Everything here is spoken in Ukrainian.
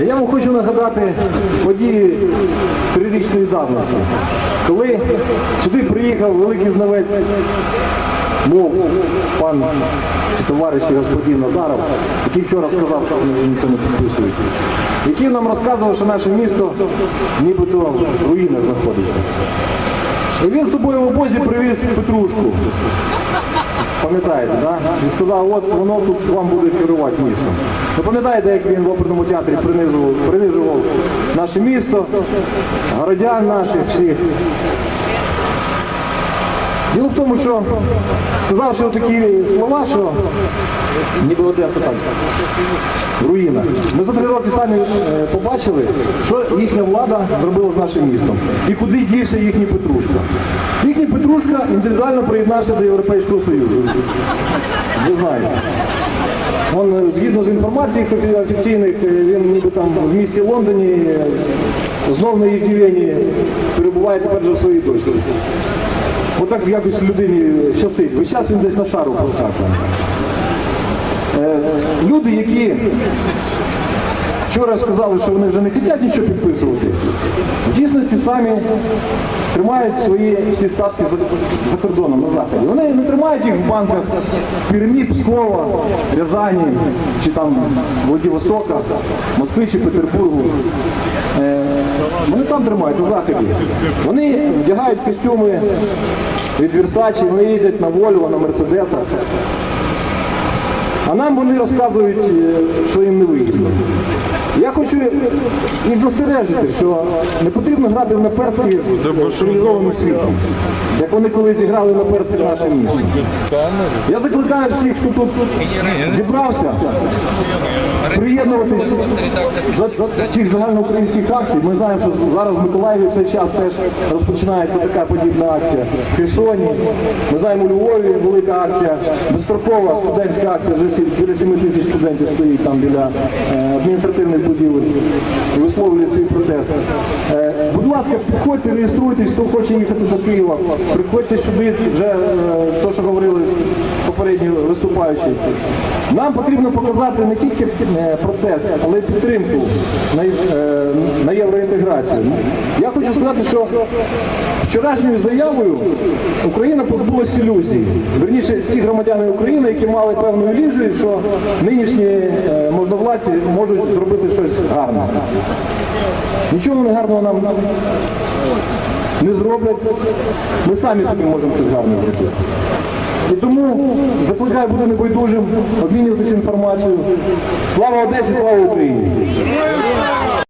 Я вам хочу нагадати події трирічної давності, коли сюди приїхав великий знавець мов пан товариш господин Назаров, який вчора сказав, що вони нічого не підписують, який нам розказував, що наше місто нібито в руїнах знаходиться. І він з собою в обозі привіз петрушку. Пам'ятаєте, да? Він сказав, от воно тут вам буде керувати містом. Ви пам'ятаєте, як він в оперному театрі принижував, принижував наше місто, городян наших всіх. Діло в тому, що сказав, що такі слова, що ніби Одеса так, в руїнах. Ми за три роки самі е, побачили, що їхня влада зробила з нашим містом. І куди дівся їхній Петрушка. Індивідуально приєднався до Європейського Союзу. Ви знаєте. Он, е, згідно з інформацією офіційних, е, він ніби там в місті Лондоні е, знов на Єждівені перебуває тепер вже в своїй дочці. Отак якось людині щастить. Весь час він десь на шару проскакує. Люди, які вчора сказали, що вони вже не хочуть нічого підписувати, в дійсності самі тримають свої всі статки за, за кордоном на заході. Вони не тримають їх в банках Пермі, Пскова, Рязані чи там Владивостока, Москви чи Петербургу. Е, Вони там тримають на заході. Вони вдягають костюми від Versace, вони їздять на Volvo, на Мерседесах. А нам вони розказують, е, що їм не вигідно. Я хочу їх застережити, що не потрібно грати на перстки з цивілізованим світом, як вони колись грали на перстки в нашому місті. Я закликаю всіх, хто тут зібрався, приєднуватись до цих загальноукраїнських акцій. Ми знаємо, що зараз в Миколаєві в цей час теж розпочинається така подібна акція. В Херсоні, ми знаємо, у Львові велика акція, безстрокова студентська акція, вже біля 7 тисяч студентів стоїть там біля е, адміністративних будівель і висловлює свій протест. Е, будь ласка, підходьте, реєструйтесь, хто хоче їхати до Києва, приходьте сюди, вже те, що говорили попередні виступаючі. Нам потрібно показати не тільки е, протест, але й підтримку на, е, на євроінтеграцію. Я хочу сказати, що вчорашньою заявою Україна позбулася ілюзій. Верніше, ті громадяни України, які мали певну ілюзію, що нинішні е, можновладці можуть зробити щось гарне. Нічого вони гарного нам не зроблять. Ми самі собі можемо щось гарне зробити. І тому закликаю бути небайдужим, обмінюватися інформацією. Слава Одесі, слава Україні!